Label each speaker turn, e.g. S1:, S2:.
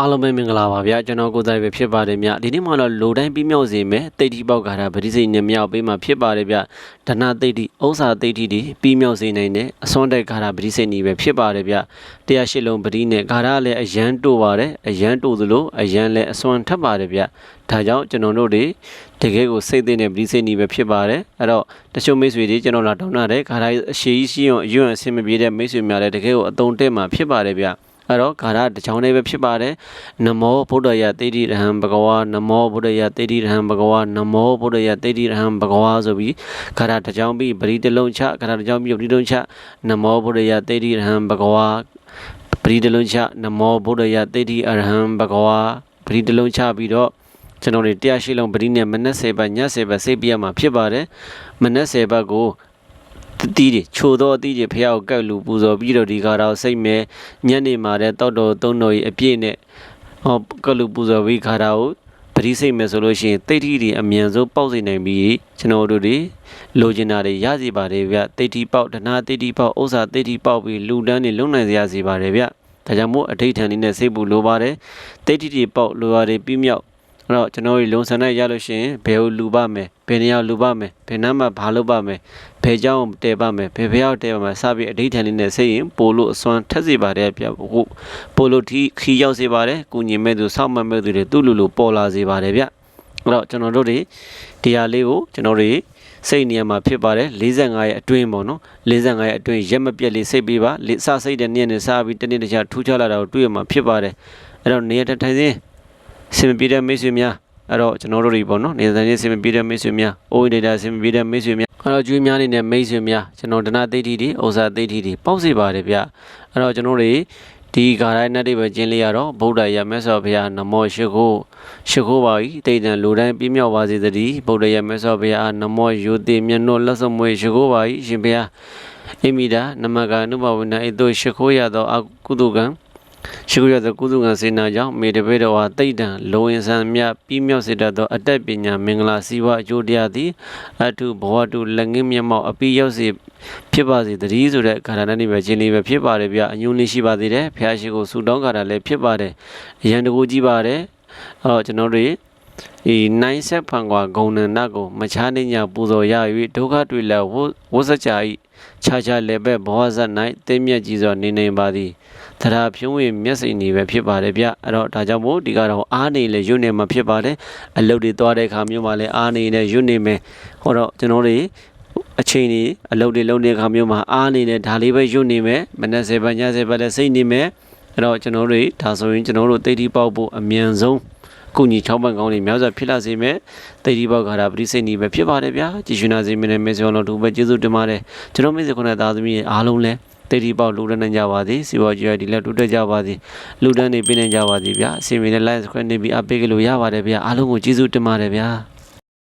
S1: အားလုံးပဲမင်္ဂလာပါဗျာကျွန်တော်ကိုယ်တိုင်ပဲဖြစ်ပါတယ်မြဒီနေ့မှတော့လိုတိုင်းပြီးမြောက်စေမယ်တိတ်တီပေါက်ခါတာဗတိစိတ်နဲ့မြောက်ပေးမှာဖြစ်ပါတယ်ဗျဒနာတိတ်တီဥစ္စာတိတ်တီတွေပြီးမြောက်စေနိုင်တဲ့အစွမ်းတက်ခါတာဗတိစိတ်နေပဲဖြစ်ပါတယ်ဗျတရားရှိလုံးဗတိနဲ့ခါတာလည်းအရန်တိုပါတယ်အရန်တိုသလိုအရန်လည်းအစွမ်းထပ်ပါတယ်ဗျဒါကြောင့်ကျွန်တော်တို့တွေတကယ်ကိုစိတ်သိတဲ့ဗတိစိတ်နေပဲဖြစ်ပါတယ်အဲ့တော့တချို့မိတ်ဆွေတွေကျွန်တော်လာတောင်းတာတဲ့ခါတာအရှိကြီးရှိအောင်အရွံ့အဆင်မပြေတဲ့မိတ်ဆွေများလည်းတကယ်ကိုအတုံတက်မှာဖြစ်ပါတယ်ဗျ အဲ့တော့ဂါရတစ်ချောင်းလေးပဲဖြစ်ပါတယ်နမောဗုဒ္ဓယတေတိရဟံဘဂဝါနမောဗုဒ္ဓယတေတိရဟံဘဂဝါနမောဗုဒ္ဓယတေတိရဟံဘဂဝါဆိုပြီးဂါရတစ်ချောင်းပြီးပရိတလုံးချဂါရတစ်ချောင်းပြီးပရိတလုံးချနမောဗုဒ္ဓယတေတိရဟံဘဂဝါပရိတလုံးချနမောဗုဒ္ဓယတေတိအရဟံဘဂဝါပရိတလုံးချပြီးတော့ကျွန်တော်တို့တရားရှိလုံးပရိနဲ့မနက်10ဘတ်ည10ဘတ်စိတ်ပြရမှာဖြစ်ပါတယ်မနက်10ဘတ်ကို တတိတွေချိုသောအသီးတွေဖះကိုကတ်လူပူဇော်ပြီးတော့ဒီကားတော့စိတ်မဲညနေမှာတဲ့တောက်တော်သုံးတော်ကြီးအပြည့်နဲ့ဟောကတ်လူပူဇော်ပြီးခါတာကိုပရိစိတ်မဲဆိုလို့ရှိရင်တိတ်ထီတွေအမြန်ဆုံးပေါက်စေနိုင်ပြီးကျွန်တော်တို့တွေလိုချင်တာတွေရစီပါတယ်ဗျတိတ်ထီပေါက်ဒနာတိတ်ထီပေါက်ဥစ္စာတိတ်ထီပေါက်ပြီးလူတန်းတွေလုံနိုင်စေရစီပါတယ်ဗျဒါကြောင့်မို့အဋိဌာန်လေးနဲ့စိတ်ပူလိုပါတယ်တိတ်ထီတွေပေါက်လိုရတယ်ပြီးမြောက် အဲ့တော့ကျွန်တော်တို့လုံဆန်တဲ့ရလို့ရှိရင်ဘယ်ကိုလူပါမယ်ဘယ်နေရာလူပါမယ်ဘယ်နှမ်းမှာဘာလုပ်ပါမယ်ဘယ်ကြောင်းတဲပါမယ်ဘယ်ဘယောက်တဲပါမယ်စပြီးအဓိဋ္ဌာန်လေးနဲ့စိတ်ရင်ပို့လို့အစွမ်းထက်စေပါတယ်ပြဟုတ်ပို့လို့ဒီခီရောက်စေပါတယ်ကုညီမဲ့သူစောက်မမဲ့သူတွေသူ့လူလူပေါ်လာစေပါတယ်ဗျအဲ့တော့ကျွန်တော်တို့တွေဒီဟာလေးကိုကျွန်တော်တို့စိတ်နေရာမှာဖြစ်ပါတယ်45ရဲ့အတွင်းပေါ့နော်45ရဲ့အတွင်းရက်မပြက်လေးစိတ်ပြီးပါစစိတ်တဲ့နေ့နဲ့စပြီးတနေ့တခြားထူးခြားလာတာကိုတွေ့ရမှာဖြစ်ပါတယ်အဲ့တော့နေရာထိုင်စင်း စင်မပြေတဲ့မိတ်ဆွေများအဲ့တော့ကျွန်တော်တို့တွေပေါ့နော်နေရာတိုင်းစင်မပြေတဲ့မိတ်ဆွေများအိုးဒေတာစင်မပြေတဲ့မိတ်ဆွေများအဲ့တော့ကျွေးများနေတဲ့မိတ်ဆွေများကျွန်တော်ဒနာသိတိတွေဩဇာသိတိတွေပေါက်စေပါတယ်ဗျအဲ့တော့ကျွန်တော်တို့ဒီဂါရိုင်းနဲ့တွေပဲကျင်းလေးရတော့ဗုဒ္ဓရမြတ်စွာဘုရားနမောရှိခိုးရှိခိုးပါ၏တိတ်တန်လူတိုင်းပြည့်မြောက်ပါစေတည်းဗုဒ္ဓရမြတ်စွာဘုရားနမောယုတိမြတ်နောလက်စမွေရှိခိုးပါ၏ရှင်ဘုရားအိမိတာနမကအနုဘဝနာဤသို့ရှိခိုးရသောအကုသကံ ရှိခိုးရသောကုသကံစေနာကြောင့်မေတပေတော်ဟာတိတ်တန်လုံဝင်ဆံမြပြည့်မြောက်စေတတ်သောအတတ်ပညာမင်္ဂလာစီးပွားအကျိုးတရားသည်အထုဘဝတုလက်ငင်းမျက်မှောက်အပိရောက်စေဖြစ်ပါစေတည်းဆိုတဲ့ခန္ဓာနဲ့ပဲခြင်းလေးပဲဖြစ်ပါတယ်ဗျအညွန်းလေးရှိပါသေးတယ်ဖះရှိကိုဆူတောင်းခါတာလည်းဖြစ်ပါတယ်အရန်တကူကြည့်ပါတယ်အော်ကျွန်တော်တို့ဒီနိုင်ဆက်ဖန်ကွာဂုံနန္ဒကိုမချားနေညာပူဇော်ရ၍ဒုက္ခတွေလည်းဝဝစကြ၏ခြားခြားလည်းပဲဘောဇတ်၌တင်းမြတ်ကြီးစွာနေနေပါသည် သရာဖြုံးဝင်မျက်စိနေပဲဖြစ်ပါတယ်ဗျအဲ့တော့ဒါကြောင့်မို့ဒီကတော့အားနေလေရွတ်နေမှာဖြစ်ပါတယ်အလုတ်တွေသွားတဲ့အခါမျိုးမှာလည်းအားနေနဲ့ရွတ်နေမယ်ဟောတော့ကျွန်တော်တွေအချိန်ကြီးအလုပ်တွေလုပ်တဲ့အခါမျိုးမှာအားနေနဲ့ဒါလေးပဲရွတ်နေမယ်မနက်7ဘက်ည7ဘက်လည်းစိတ်နေမယ်အဲ့တော့ကျွန်တော်တို့ဒါဆိုရင်ကျွန်တော်တို့တိတ်တီပေါက်ဖို့အမြန်ဆုံးကုညီ6ဘက်ကောင်းတွေများစွာဖြစ်လာစေမယ်တိတ်တီပေါက်ခါတာပရိစိတ်နေပဲဖြစ်ပါတယ်ဗျာကြည်ရှင်နာစေမင်းနဲ့မေဆောလုံးတို့ပဲကျေးဇူးတင်ပါတယ်ကျွန်တော်မိတ်ဆွေခုနသားသမီးအားလုံးလည်း တိတ်တီပေါက်လူရနေကြပါသည်စီဝါကြီးရဒီလက်တူတက်ကြပါသည်လူတန်းနေပြနေကြပါသည်ဗျာအစီအမင်းနဲ့ line ခွဲနေပြီးအပိတ်ကလို့ရပါတယ်ဗျာအားလုံးကိုကျေးဇူးတင်ပါတယ်ဗျာ